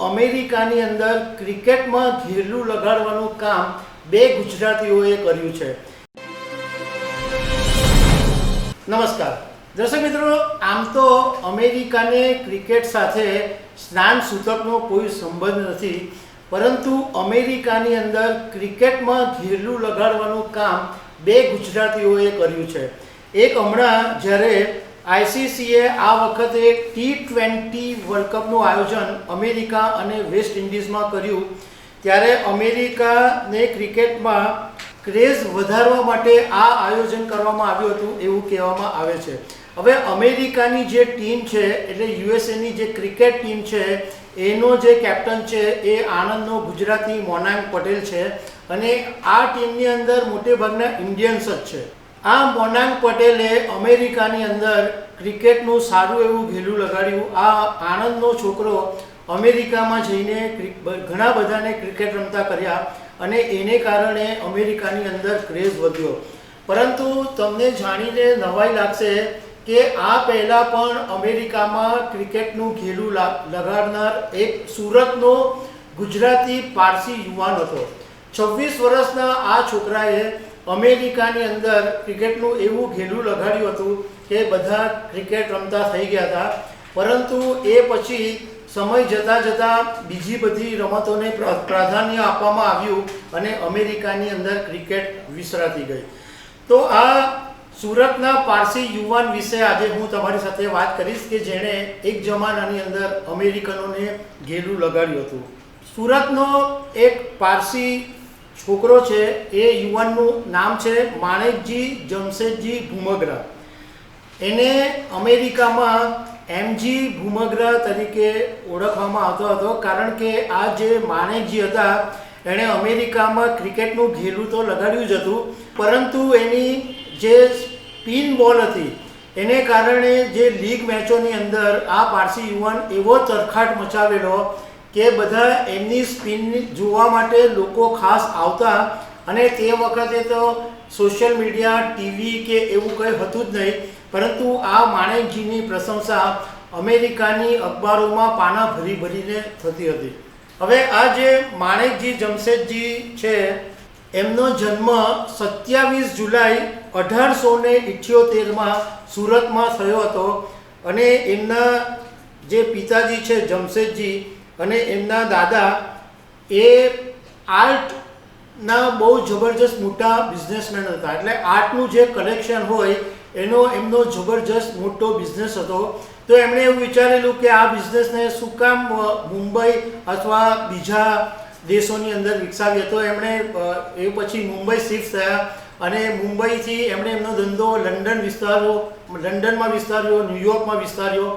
અમેરિકાની અંદર ક્રિકેટમાં ઘેરલું લગાડવાનું કામ બે ગુજરાતીઓએ કર્યું છે. નમસ્કાર. દર્શક મિત્રો, આમ તો અમેરિકાને ક્રિકેટ સાથે સ્નાન સૂતકનો કોઈ સંબંધ નથી, પરંતુ અમેરિકાની અંદર ક્રિકેટમાં ઘેરલું લગાડવાનું કામ બે ગુજરાતીઓએ કર્યું છે. એક હમણાં જ્યારે આઈસીસીએ આ વખતે ટી ટ્વેન્ટી વર્લ્ડ કપનું આયોજન અમેરિકા અને વેસ્ટ ઇન્ડિઝમાં કર્યું. ત્યારે અમેરિકાને ક્રિકેટમાં ક્રેઝ વધારવા માટે આ આયોજન કરવામાં આવ્યું હતું એવું કહેવામાં આવે છે. હવે અમેરિકાની જે ટીમ છે, એટલે યુએસએની જે ક્રિકેટ ટીમ છે, એનો જે કેપ્ટન છે એ આણંદનો ગુજરાતી મોનાંગ પટેલ છે અને આ ટીમની અંદર મોટેભાગના ઇન્ડિયન્સ જ છે. આ મોનાંગ પટેલે અમેરિકાની અંદર ક્રિકેટનું સારું એવું ઘેલું લગાડ્યું. આ આણંદનો છોકરો અમેરિકામાં જઈને ઘણા બધાને ક્રિકેટ રમતા કર્યા અને એને કારણે અમેરિકાની અંદર ક્રેઝ વધ્યો. પરંતુ તમને જાણીને નવાઈ લાગશે કે આ પહેલાં પણ અમેરિકામાં ક્રિકેટનું ઘેલું લગાડનાર એક સુરતનો ગુજરાતી પારસી યુવાન હતો. છવ્વીસ વર્ષના આ છોકરાએ અમેરિકાની અંદર ક્રિકેટનું એવું ઘેલું લગાડ્યું હતું કે બધા ક્રિકેટ રમતા થઈ ગયા હતા. પરંતુ એ પછી સમય જતાં જતાં બીજી બધી રમતોને પ્ર- પ્રાધાન્ય આપવામાં આવ્યું અને અમેરિકાની અંદર ક્રિકેટ વિસરાતી ગઈ. તો આ સુરતના પારસી યુવાન વિશે આજે હું તમારી સાથે વાત કરીશ કે જેણે એક જમાનાની અંદર અમેરિકનોને ઘેલું લગાડ્યું હતું. સુરતનો એક પારસી છોકરો છે, એ યુવાનનું નામ છે માણેકજી જમશેદજી ભૂમગ્રહ એને અમેરિકામાં એમજી ભૂમગ્રહ તરીકે ઓળખવામાં આવતો હતો, કારણ કે આ જે માણેકજી હતા, એણે અમેરિકામાં ક્રિકેટનું ઘેલું તો લગાડ્યું જ હતું, પરંતુ એની જે સ્પિન બોલ હતી, એને કારણે જે લીગ મેચોની અંદર આ પારસી યુવાન એવો તરખાટ મચાવેલો કે બધા એમની સ્પિન જોવા માટે લોકો ખાસ આવતા અને તે વખતે તો સોશિયલ મીડિયા, ટીવી કે એવું કંઈ હતું જ નહીં. પરંતુ આ માણેકજીની પ્રશંસા અમેરિકાની અખબારોમાં પાના ભરી ભરીને થતી હતી. હવે આ જે માણેકજી જમશેદજી છે, એમનો જન્મ સત્યાવીસ જુલાઈ અઢારસો ને ઇઠ્યોતેરમાં સુરતમાં થયો હતો. અને એમના જે પિતાજી છે જમશેદજી અને એમના દાદા એ આર્ટના બહુ જબરજસ્ત મોટા બિઝનેસમેન હતા. એટલે આર્ટનું જે કલેક્શન હોય, એનો, એમનો જબરજસ્ત મોટો બિઝનેસ હતો. તો એમણે એવું વિચારેલું કે આ બિઝનેસને શું કામ મુંબઈ અથવા બીજા દેશોની અંદર વિકસાવી તો એમણે એ પછી મુંબઈ શિફ્ટ થયા અને મુંબઈથી એમણે એમનો ધંધો લંડન વિસ્તાર્યો લંડનમાં વિસ્તાર્યો, ન્યુયોર્કમાં વિસ્તાર્યો.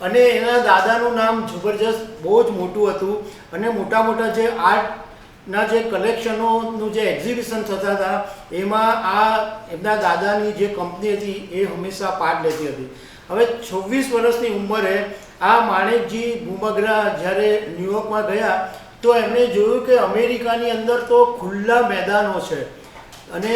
અને એના દાદાનું નામ જબરજસ્ત બહુ જ મોટું હતું. અને મોટા મોટા જે આર્ટના જે કલેક્શનોનું જે એક્ઝિબિશન થતા હતા, એમાં આ એમના દાદાની જે કંપની હતી એ હંમેશા પાર્ટ લેતી હતી. હવે છવ્વીસ વર્ષની ઉંમરે આ માણેકજી ભૂમગરા જ્યારે ન્યુયોર્કમાં ગયા, તો એમણે જોયું કે અમેરિકાની અંદર તો ખુલ્લા મેદાનો છે. અને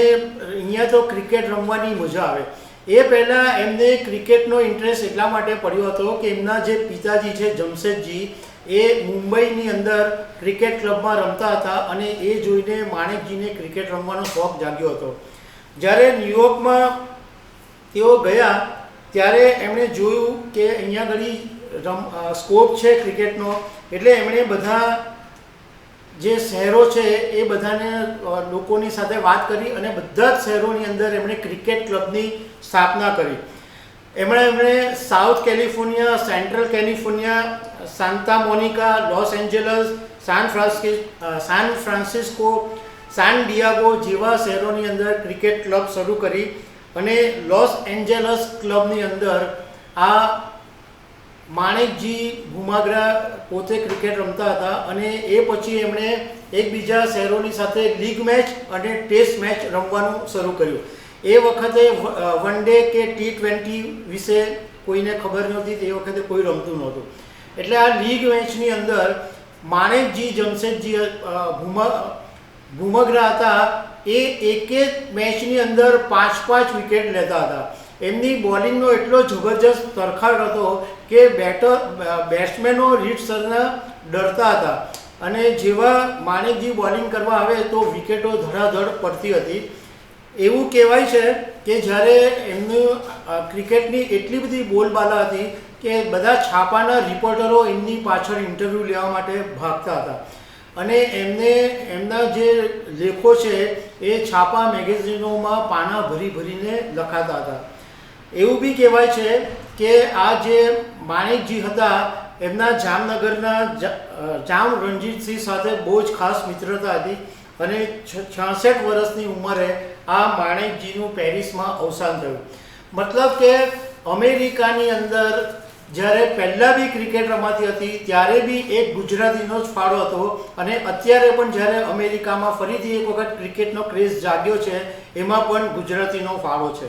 અહીંયા તો ક્રિકેટ રમવાની મજા આવે. એ પહેલાં એમને ક્રિકેટનો ઇન્ટરેસ્ટ એટલા માટે પડ્યો હતો કે એમના જે પિતાજી છે, જમશેદજી, એ મુંબઈની અંદર ક્રિકેટ ક્લબમાં રમતા હતા અને એ જોઈને માણેકજીને ક્રિકેટ રમવાનો શોખ જાગ્યો હતો. જ્યારે ન્યુયોર્કમાં તેઓ ગયા, ત્યારે એમણે જોયું કે અહીંયા ઘડી રમ સ્કોપ છે ક્રિકેટનો, એટલે એમણે બધા જે શહેરો છે એ બધાને લોકોની સાથે વાત કરી અને બધા જ શહેરોની અંદર એમણે ક્રિકેટ ક્લબની સ્થાપના કરી. એમણે એમણે South California, Central California Santa Monica, Los Angeles, San Francis San Francisco, San Diego જેવા શહેરોની અંદર ક્રિકેટ ક્લબ શરૂ કરી અને લોસ એન્જલસ ક્લબની અંદર આ માણેકજી ભૂમાગરા પોતે ક્રિકેટ રમતા હતા અને એ પછી એમણે એકબીજા શહેરોની સાથે લીગ મેચ અને ટેસ્ટ મેચ રમવાનું શરૂ કર્યું. એ વખતે વન ડે કે ટી ટ્વેન્ટી વિશે કોઈને ખબર નહોતી તે વખતે કોઈ રમતું નહોતું. એટલે આ લીગ મેચની અંદર માણેકજી, જમશેદજી ભૂમા, ભૂમગરા હતા એ એક એક મેચની અંદર પાંચ પાંચ વિકેટ લેતા હતા. એમની બોલિંગનો એટલો જબરજસ્ત તરખાડ હતો કે બેટર, બેટ્સમેનો રીતસરના ડરતા હતા. અને જેવા માણેકજી બોલિંગ કરવા આવે તો વિકેટો ધડાધડ પડતી હતી. એવું કહેવાય છે કે જ્યારે એમનું ક્રિકેટની એટલી બધી બોલબાલા હતી કે બધા છાપાના રિપોર્ટરો એમની પાછળ ઇન્ટરવ્યૂ લેવા માટે ભાગતા હતા. અને એમને, એમના જે લેખો છે એ છાપા મેગેઝિનોમાં પાના ભરી ભરીને લખાતા હતા. એવું બી કહેવાય છે કે આ જે માણેકજી હતા, એમના જામનગરના જામ રણજીતસિંહ સાથે બહુ જ ખાસ મિત્રતા હતી અને છાસઠ વર્ષની ઉંમરે આ માણેકજીનું પેરિસમાં અવસાન થયું. મતલબ કે અમેરિકાની અંદર જ્યારે પહેલાં બી ક્રિકેટ રમાતી હતી, ત્યારે બી એક ગુજરાતીનો જ ફાળો હતો અને અત્યારે પણ જ્યારે અમેરિકામાં ફરીથી એક વખત ક્રિકેટનો ક્રેઝ જાગ્યો છે, એમાં પણ ગુજરાતીનો ફાળો છે.